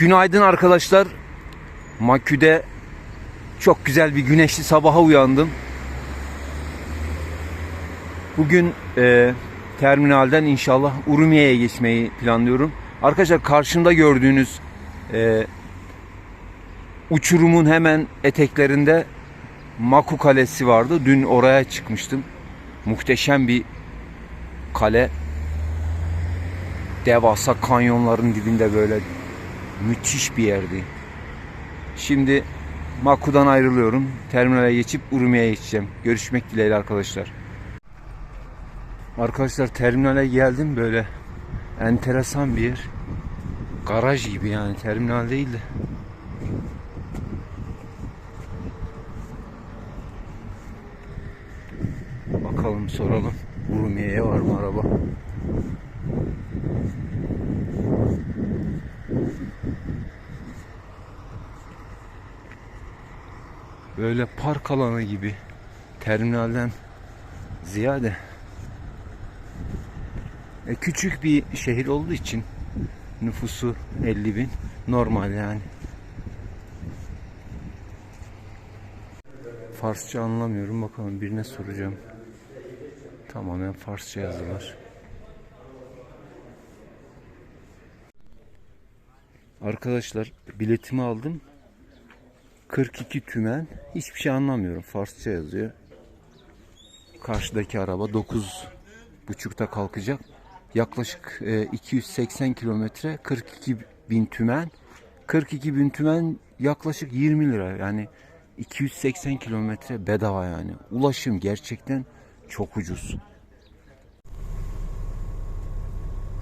Günaydın arkadaşlar. Makü'de çok güzel bir güneşli sabaha uyandım. Bugün e, terminalden inşallah Urumiye'ye geçmeyi planlıyorum. Arkadaşlar karşımda gördüğünüz e, uçurumun hemen eteklerinde Maku Kalesi vardı. Dün oraya çıkmıştım. Muhteşem bir kale. Devasa kanyonların dibinde böyle müthiş bir yerdi. Şimdi Maku'dan ayrılıyorum. Terminale geçip Urumiye'ye geçeceğim. Görüşmek dileğiyle arkadaşlar. Arkadaşlar terminale geldim böyle enteresan bir yer. Garaj gibi yani terminal değil de. Bakalım soralım. Urumiye'ye var mı araba? Böyle park alanı gibi terminalden ziyade e, küçük bir şehir olduğu için nüfusu 50 bin normal yani. Farsça anlamıyorum bakalım birine soracağım. Tamamen Farsça yazılar. Arkadaşlar biletimi aldım. 42 tümen. Hiçbir şey anlamıyorum. Farsça yazıyor. Karşıdaki araba 9 buçukta kalkacak. Yaklaşık e, 280 kilometre 42 bin tümen. 42 bin tümen yaklaşık 20 lira. Yani 280 kilometre bedava yani. Ulaşım gerçekten çok ucuz.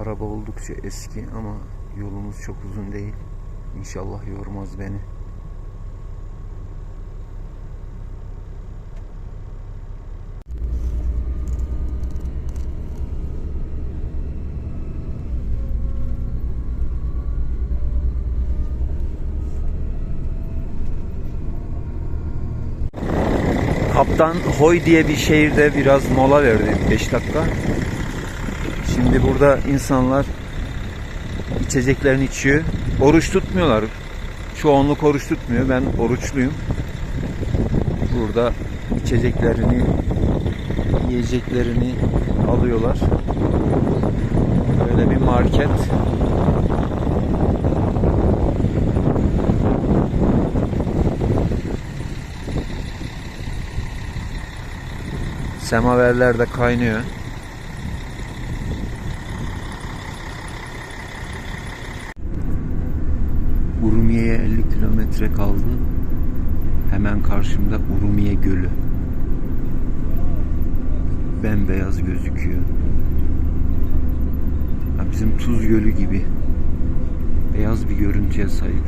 Araba oldukça eski ama yolumuz çok uzun değil. İnşallah yormaz beni. Kaptan Hoy diye bir şehirde biraz mola verdim 5 dakika. Şimdi burada insanlar içeceklerini içiyor. Oruç tutmuyorlar. Çoğunluk oruç tutmuyor. Ben oruçluyum. Burada içeceklerini, yiyeceklerini alıyorlar. Böyle bir market. Semaverler de kaynıyor. Urumiye'ye 50 kilometre kaldı. Hemen karşımda Urumiye Gölü. Bembeyaz gözüküyor. Ya bizim Tuz Gölü gibi. Beyaz bir görüntüye sahip.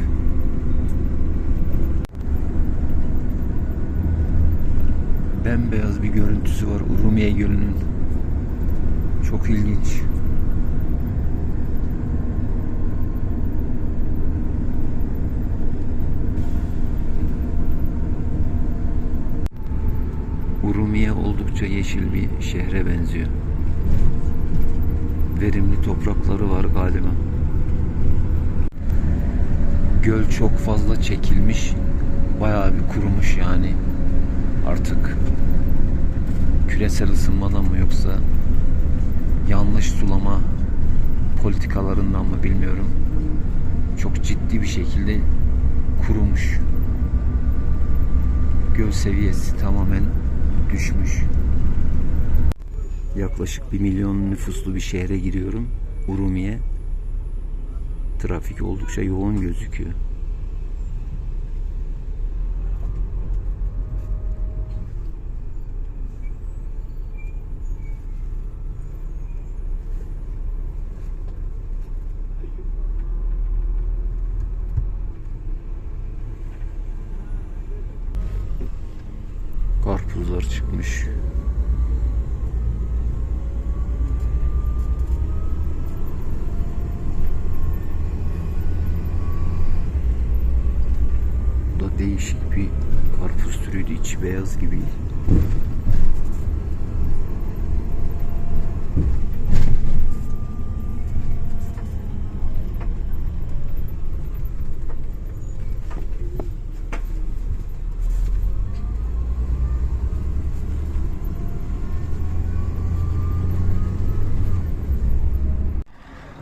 Bembeyaz bir görüntüsü var Urumiye Gölü'nün. Çok ilginç. Urumiye oldukça yeşil bir şehre benziyor. Verimli toprakları var galiba. Göl çok fazla çekilmiş. Bayağı bir kurumuş yani. Artık küresel ısınmadan mı yoksa yanlış sulama politikalarından mı bilmiyorum. Çok ciddi bir şekilde kurumuş. Göl seviyesi tamamen düşmüş. Yaklaşık bir milyon nüfuslu bir şehre giriyorum. Urumiye. Trafik oldukça yoğun gözüküyor. beyaz gibi.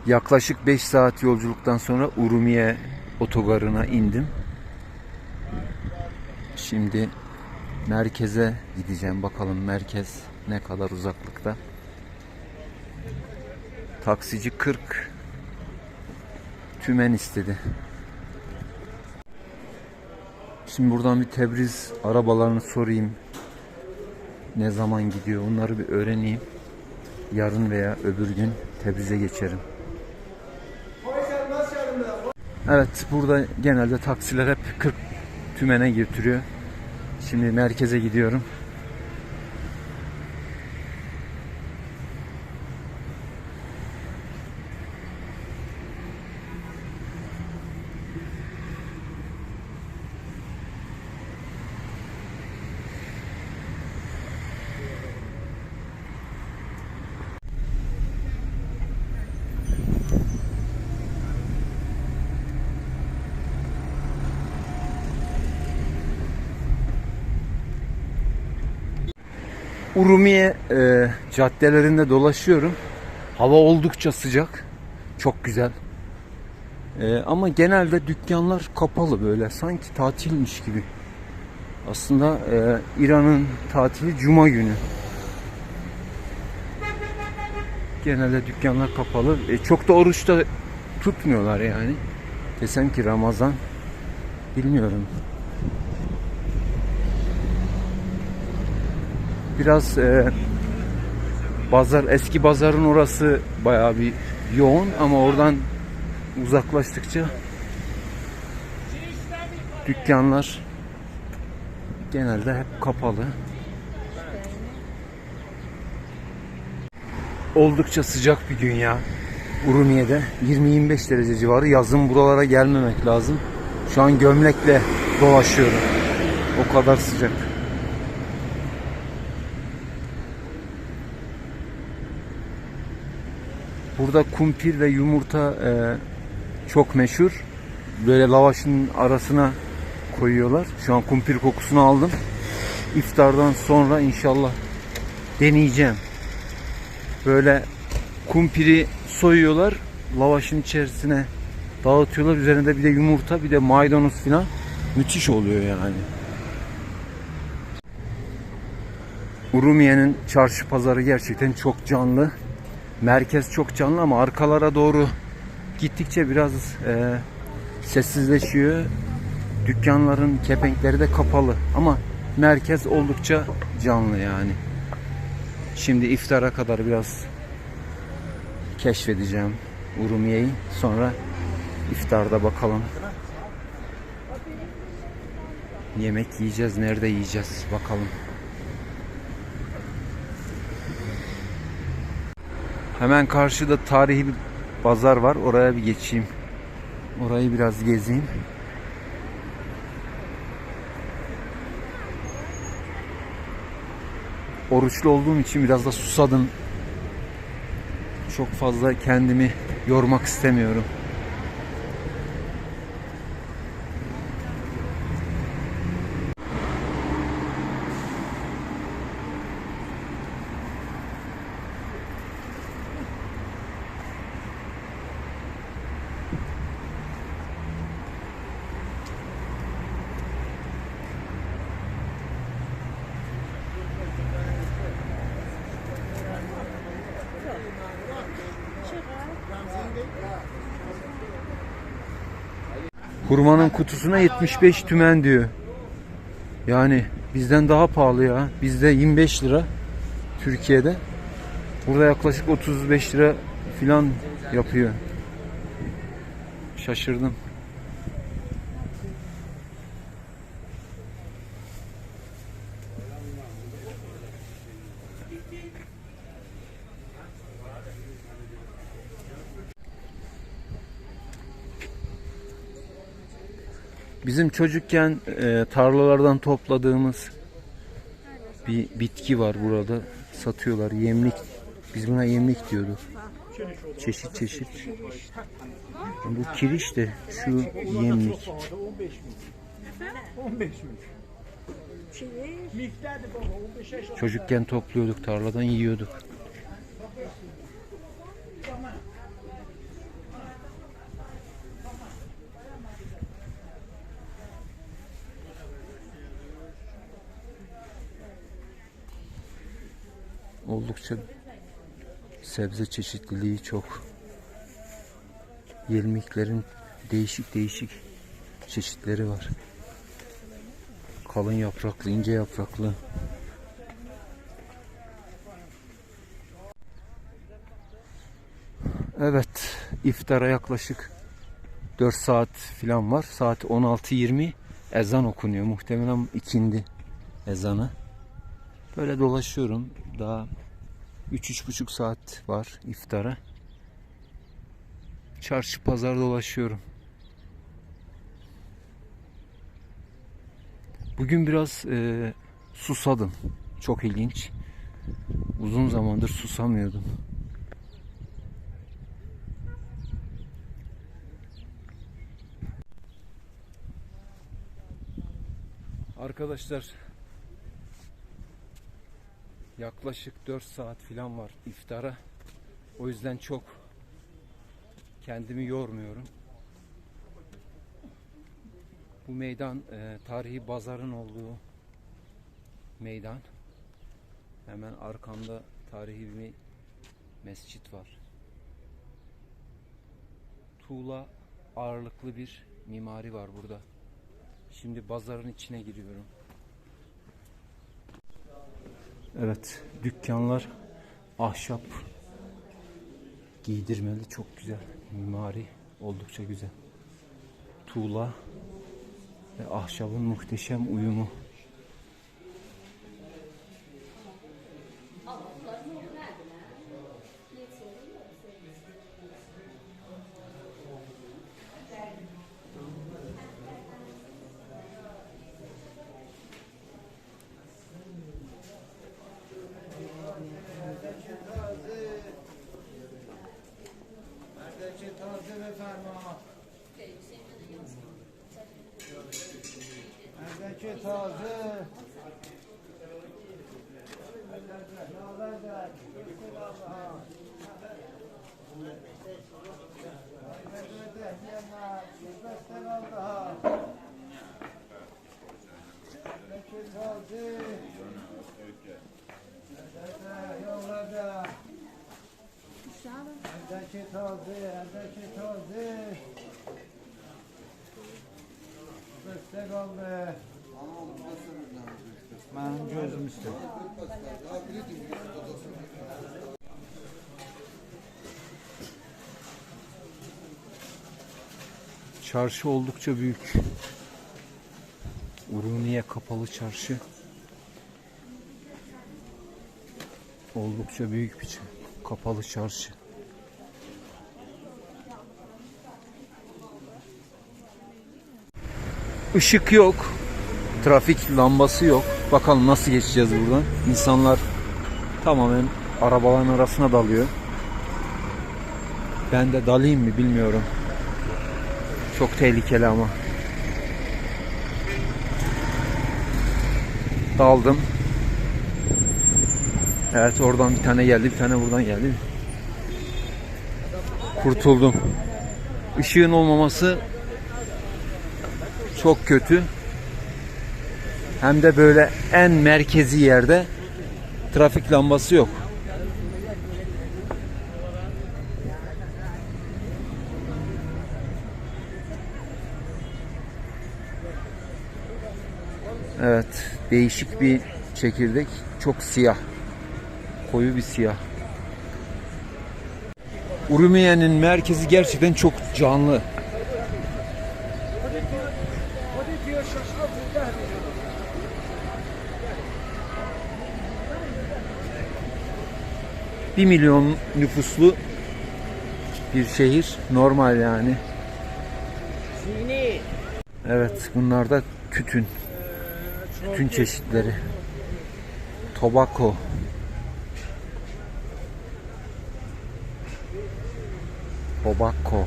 Yaklaşık 5 saat yolculuktan sonra Urumiye otogarına indim. Şimdi merkeze gideceğim. Bakalım merkez ne kadar uzaklıkta. Taksici 40 tümen istedi. Şimdi buradan bir Tebriz arabalarını sorayım. Ne zaman gidiyor onları bir öğreneyim. Yarın veya öbür gün Tebriz'e geçerim. Evet burada genelde taksiler hep 40 tümene götürüyor. Şimdi merkeze gidiyorum. Urumiye e, caddelerinde dolaşıyorum. Hava oldukça sıcak. Çok güzel. E, ama genelde dükkanlar kapalı böyle. Sanki tatilmiş gibi. Aslında e, İran'ın tatili Cuma günü. Genelde dükkanlar kapalı. E, çok da oruçta tutmuyorlar yani. Desem ki Ramazan bilmiyorum. Biraz e, pazar eski pazarın orası bayağı bir yoğun ama oradan uzaklaştıkça dükkanlar genelde hep kapalı. Oldukça sıcak bir gün ya. Urumiye'de 20-25 derece civarı. Yazın buralara gelmemek lazım. Şu an gömlekle dolaşıyorum. O kadar sıcak. Burada kumpir ve yumurta e, çok meşhur. Böyle lavaşın arasına koyuyorlar. Şu an kumpir kokusunu aldım. İftardan sonra inşallah deneyeceğim. Böyle kumpiri soyuyorlar. Lavaşın içerisine dağıtıyorlar. Üzerinde bir de yumurta bir de maydanoz falan. Müthiş oluyor yani. Urumiye'nin çarşı pazarı gerçekten çok canlı. Merkez çok canlı ama arkalara doğru gittikçe biraz e, sessizleşiyor. Dükkanların kepenkleri de kapalı ama merkez oldukça canlı yani. Şimdi iftara kadar biraz keşfedeceğim Urumiye'yi. Sonra iftarda bakalım. Yemek yiyeceğiz. Nerede yiyeceğiz? Bakalım. Hemen karşıda tarihi bir pazar var. Oraya bir geçeyim. Orayı biraz gezeyim. Oruçlu olduğum için biraz da susadım. Çok fazla kendimi yormak istemiyorum. Kutusuna 75 tümen diyor. Yani bizden daha pahalı ya. Bizde 25 lira Türkiye'de. Burada yaklaşık 35 lira filan yapıyor. Şaşırdım. Bizim çocukken e, tarlalardan topladığımız bir bitki var burada. Satıyorlar. Yemlik. Biz buna yemlik diyorduk. Çeşit çeşit. Bu kiriş de şu yemlik. 15 mi? Liflerdi baba 15 yaş Çocukken topluyorduk tarladan yiyorduk. Oldukça sebze çeşitliliği çok. Yelmiklerin değişik değişik çeşitleri var. Kalın yapraklı, ince yapraklı. Evet, iftara yaklaşık 4 saat falan var. Saat 16.20 ezan okunuyor. Muhtemelen ikindi ezanı. Böyle dolaşıyorum. Daha 3-3,5 saat var iftara. Çarşı pazar dolaşıyorum. Bugün biraz e, susadım. Çok ilginç. Uzun zamandır susamıyordum. Arkadaşlar yaklaşık 4 saat falan var iftara. O yüzden çok kendimi yormuyorum. Bu meydan e, tarihi bazarın olduğu meydan. Hemen arkamda tarihi bir mescit var. Tuğla ağırlıklı bir mimari var burada. Şimdi pazarın içine giriyorum. Evet, dükkanlar ahşap giydirmeli çok güzel. Mimari oldukça güzel. Tuğla ve ahşabın muhteşem uyumu. Taze. Çarşı oldukça büyük. Uruniye kapalı çarşı. Oldukça büyük bir kapalı çarşı. Işık yok. Trafik lambası yok. Bakalım nasıl geçeceğiz buradan. İnsanlar tamamen arabaların arasına dalıyor. Ben de dalayım mı bilmiyorum. Çok tehlikeli ama. Daldım. Evet oradan bir tane geldi, bir tane buradan geldi. Kurtuldum. Işığın olmaması çok kötü. Hem de böyle en merkezi yerde trafik lambası yok. Evet, değişik bir çekirdek. Çok siyah. Koyu bir siyah. Urumiye'nin merkezi gerçekten çok canlı. Bir milyon nüfuslu bir şehir. Normal yani. Evet bunlar da tütün. Tütün çeşitleri. Tobacco. Tobacco.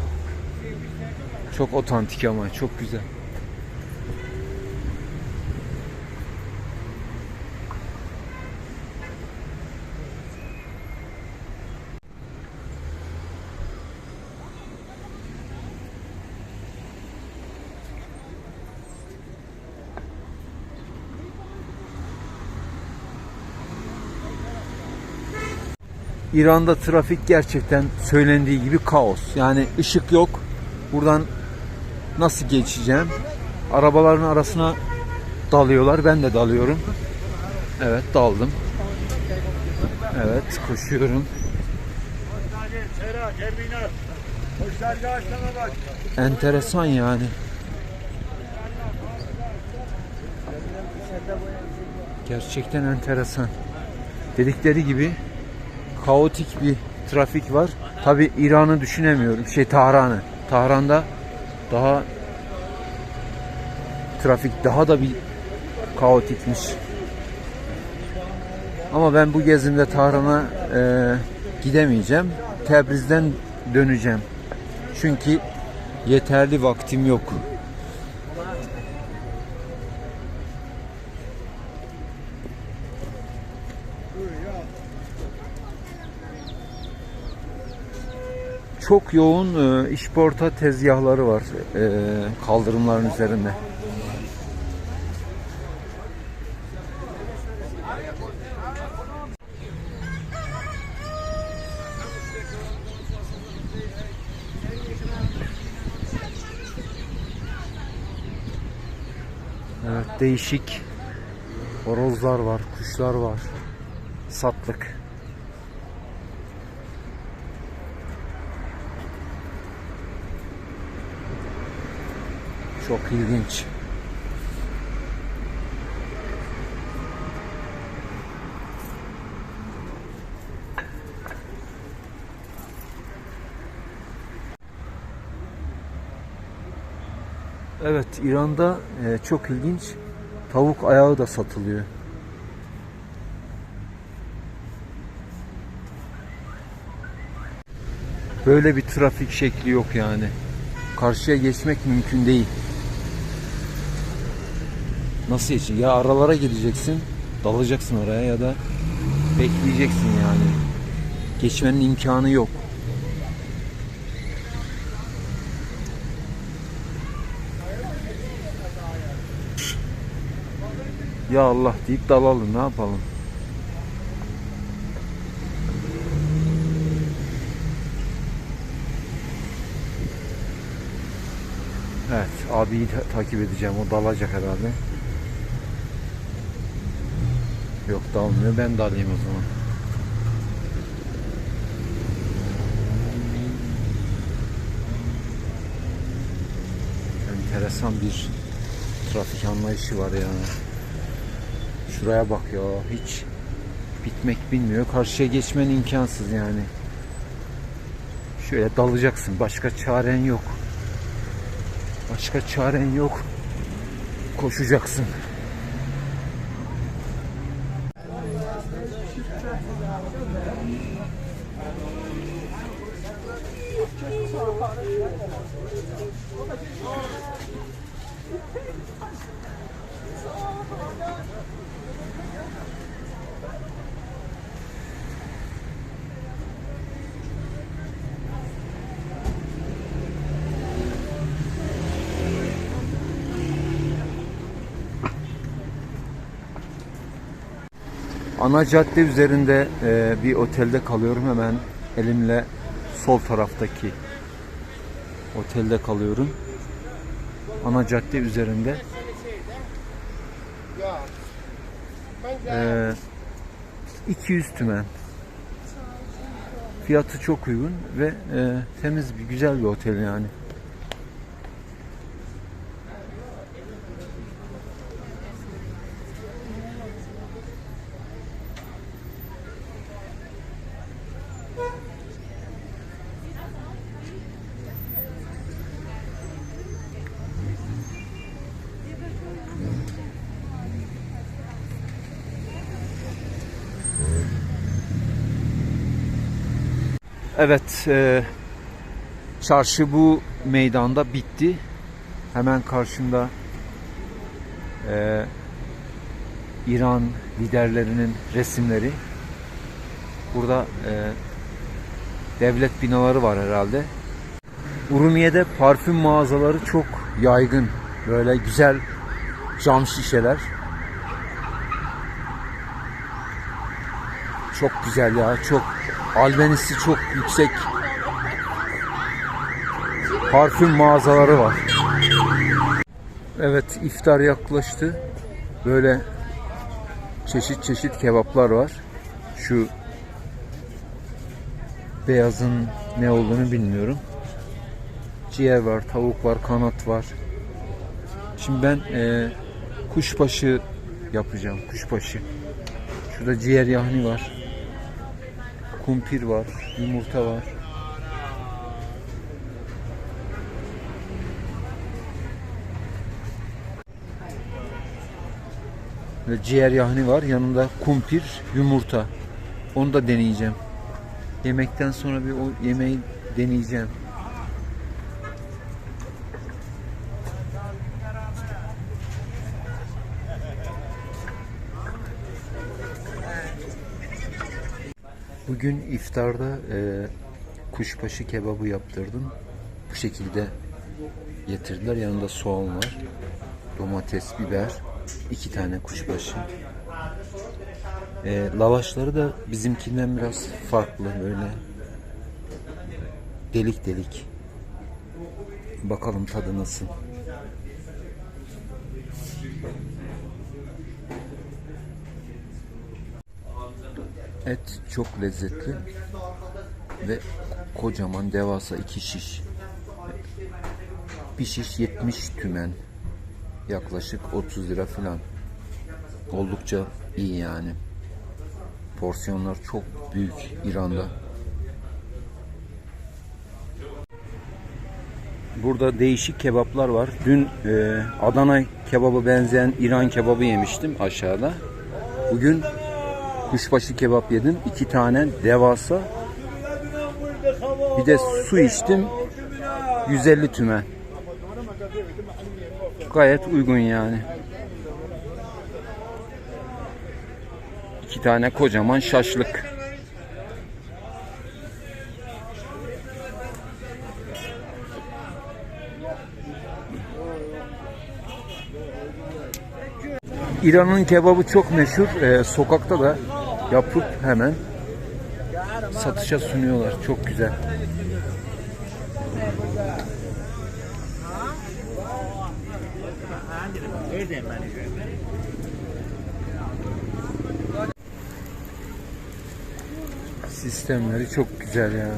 Çok otantik ama çok güzel. İran'da trafik gerçekten söylendiği gibi kaos. Yani ışık yok. Buradan nasıl geçeceğim? Arabaların arasına dalıyorlar. Ben de dalıyorum. Evet daldım. Evet koşuyorum. Enteresan yani. Gerçekten enteresan. Dedikleri gibi kaotik bir trafik var. Tabi İran'ı düşünemiyorum. Şey Tahran'ı. Tahran'da daha trafik daha da bir kaotikmiş. Ama ben bu gezimde Tahran'a e, gidemeyeceğim. Tebriz'den döneceğim. Çünkü yeterli vaktim yok. Çok yoğun e, işporta tezgahları var e, kaldırımların üzerinde. Evet, değişik horozlar var, kuşlar var. Satlık. Çok ilginç. Evet, İran'da e, çok ilginç tavuk ayağı da satılıyor. Böyle bir trafik şekli yok yani. Karşıya geçmek mümkün değil. Nasıl geçeceksin? Ya aralara gireceksin, dalacaksın oraya ya da bekleyeceksin yani. Geçmenin imkanı yok. Ya Allah deyip dalalım ne yapalım? Evet abiyi ta- takip edeceğim o dalacak herhalde. Yok dalmıyor ben dalayım o zaman. Enteresan bir trafik anlayışı var yani. Şuraya bak ya hiç bitmek bilmiyor. Karşıya geçmen imkansız yani. Şöyle dalacaksın. Başka çaren yok. Başka çaren yok. Koşacaksın. Oh, Ana cadde üzerinde e, bir otelde kalıyorum. Hemen elimle sol taraftaki otelde kalıyorum. Ana cadde üzerinde. E, 200 tümen. Fiyatı çok uygun ve e, temiz bir güzel bir otel yani. Evet, e, çarşı bu meydanda bitti. Hemen karşımda e, İran liderlerinin resimleri. Burada e, devlet binaları var herhalde. Urumiye'de parfüm mağazaları çok yaygın. Böyle güzel cam şişeler. Çok güzel ya, çok albenisi çok yüksek parfüm mağazaları var. Evet iftar yaklaştı. Böyle çeşit çeşit kebaplar var. Şu beyazın ne olduğunu bilmiyorum. Ciğer var, tavuk var, kanat var. Şimdi ben eee, kuşbaşı yapacağım. Kuşbaşı. Şurada ciğer yahni var. Kumpir var, yumurta var. Ve ciğer yahni var. Yanında kumpir, yumurta. Onu da deneyeceğim. Yemekten sonra bir o yemeği deneyeceğim. Bugün iftarda e, kuşbaşı kebabı yaptırdım. Bu şekilde getirdiler. Yanında soğan var. Domates, biber. iki tane kuşbaşı. E, lavaşları da bizimkinden biraz farklı böyle. Delik delik. Bakalım tadı nasıl. Et çok lezzetli ve kocaman devasa iki şiş. Bir şiş 70 tümen. Yaklaşık 30 lira falan. Oldukça iyi yani. Porsiyonlar çok büyük İran'da. Burada değişik kebaplar var. Dün e, Adana kebabı benzeyen İran kebabı yemiştim aşağıda. Bugün kuşbaşı kebap yedim. iki tane devasa. Bir de su içtim. 150 tümen. Gayet uygun yani. İki tane kocaman şaşlık. İran'ın kebabı çok meşhur. Ee, sokakta da yapıp hemen satışa sunuyorlar. Çok güzel. Sistemleri çok güzel ya.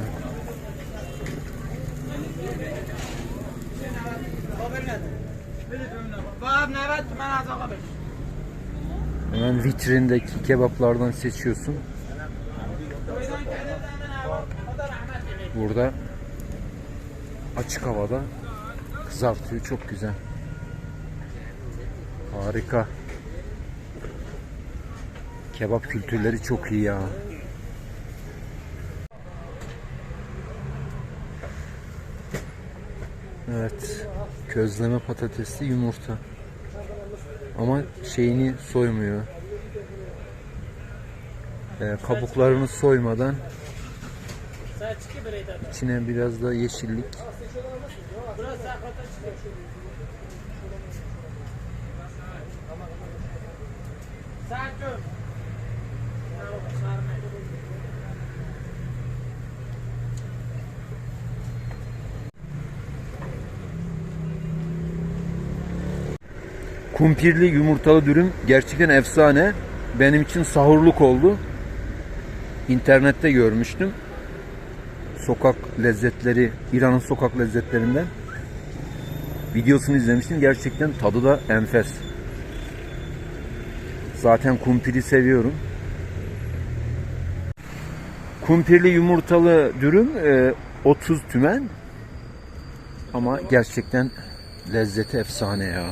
Hemen vitrindeki kebaplardan seçiyorsun. Burada açık havada kızartıyor. Çok güzel. Harika. Kebap kültürleri çok iyi ya. Evet. Közleme patatesli yumurta. Ama şeyini soymuyor. Ee, kabuklarını soymadan içine biraz da yeşillik Kumpirli yumurtalı dürüm gerçekten efsane. Benim için sahurluk oldu. İnternette görmüştüm. Sokak lezzetleri, İran'ın sokak lezzetlerinden videosunu izlemiştim. Gerçekten tadı da enfes. Zaten kumpiri seviyorum. Kumpirli yumurtalı dürüm e, 30 tümen ama gerçekten lezzeti efsane ya.